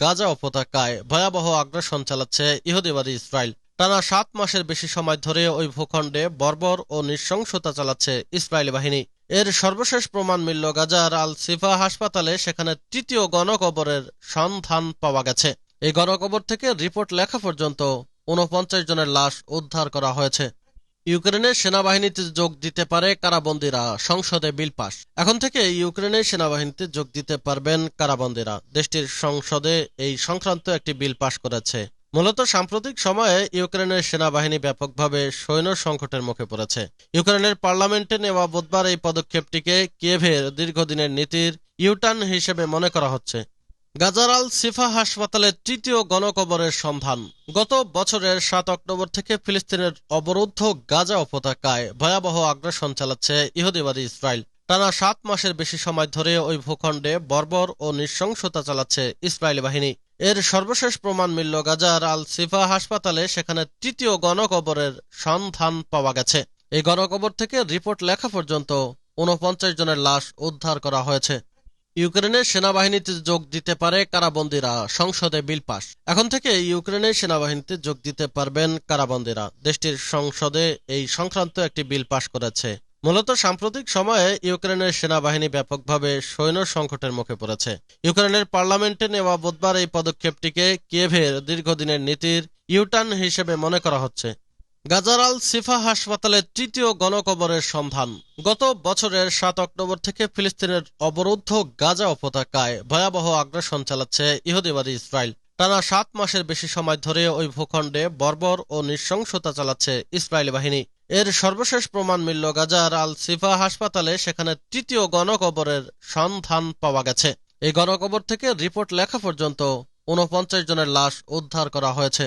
গাজা উপত্যকায় ভয়াবহ আগ্রাসন চালাচ্ছে ইহুদিবাদী ইসরায়েল। টানা সাত মাসের বেশি সময় ধরে ওই ভূখণ্ডে বর্বর ও নৃশংসতা চালাচ্ছে ইসরায়েলি বাহিনী। এর সর্বশেষ প্রমাণ মিলল গাজার আল সিফা হাসপাতালে, সেখানে তৃতীয় গণকবরের সন্ধান পাওয়া গেছে। এই গণকবর থেকে রিপোর্ট লেখা পর্যন্ত ঊনপঞ্চাশ জনের লাশ উদ্ধার করা হয়েছে। ইউক্রেনের সেনাবাহিনীতে যোগ দিতে পারে কারাবন্দীরা। সংসদে বিল পাস। এখন থেকে ইউক্রেনের সেনাবাহিনীতে যোগ দিতে পারবেন কারাবন্দীরা। দেশটির সংসদে এই সংক্রান্ত একটি বিল পাশ করেছে। মূলত সাম্প্রতিক সময়ে ইউক্রেনের সেনাবাহিনী ব্যাপকভাবে সৈন্য সংকটের মুখে পড়েছে। ইউক্রেনের পার্লামেন্টে নেওয়া বুধবার এই পদক্ষেপটিকে কিয়েভের দীর্ঘদিনের নীতির ইউটার্ন হিসেবে মনে করা হচ্ছে। গাজার আল সিফা হাসপাতালের তৃতীয় গণকবরের সন্ধান। গত বছরের সাত অক্টোবর থেকে ফিলিস্তিনের অবরুদ্ধ গাজা উপত্যকায় ভয়াবহ আগ্রাসন চালাচ্ছে ইহুদিবাদী ইসরায়েল। টানা সাত মাসের বেশি সময় ধরে ওই ভূখণ্ডে বর্বর ও নৃশংসতা চালাচ্ছে ইসরায়েলি বাহিনী। এর সর্বশেষ প্রমাণ মিলল গাজার আল সিফা হাসপাতালে, সেখানে তৃতীয় গণকবরের সন্ধান পাওয়া গেছে। এই গণকবর থেকে রিপোর্ট লেখা পর্যন্ত ঊনপঞ্চাশ জনের লাশ উদ্ধার করা হয়েছে। ইউক্রেনের সেনাবাহিনীতে যোগ দিতে পারে কারাবন্দীরা। সংসদে বিল পাস। এখন থেকে ইউক্রেনের সেনাবাহিনীতে যোগ দিতে পারবেন কারাবন্দীরা। দেশটির সংসদে এই সংক্রান্ত একটি বিল পাশ করেছে। মূলত সাম্প্রতিক সময়ে ইউক্রেনের সেনাবাহিনী ব্যাপকভাবে সৈন্য সংকটের মুখে পড়েছে। ইউক্রেনের পার্লামেন্টে নেওয়া বুধবার এই পদক্ষেপটিকে কিয়েভের দীর্ঘদিনের নীতির ইউটার্ন হিসেবে মনে করা হচ্ছে। গাজার আল সিফা হাসপাতালে তৃতীয় গণকবরের সন্ধান। গত বছরের সাত অক্টোবর থেকে ফিলিস্তিনের অবরুদ্ধ গাজা উপত্যকায় ভয়াবহ আগ্রাসন চালাচ্ছে ইহুদিবাদী ইসরায়েল। টানা সাত মাসের বেশি সময় ধরে ওই ভূখণ্ডে বর্বর ও নৃশংসতা চালাচ্ছে ইসরায়েলি বাহিনী। এর সর্বশেষ প্রমাণ মিলল গাজার আল সিফা হাসপাতালে, সেখানে তৃতীয় গণকবরের সন্ধান পাওয়া গেছে। এই গণকবর থেকে রিপোর্ট লেখা পর্যন্ত ঊনপঞ্চাশ জনের লাশ উদ্ধার করা হয়েছে।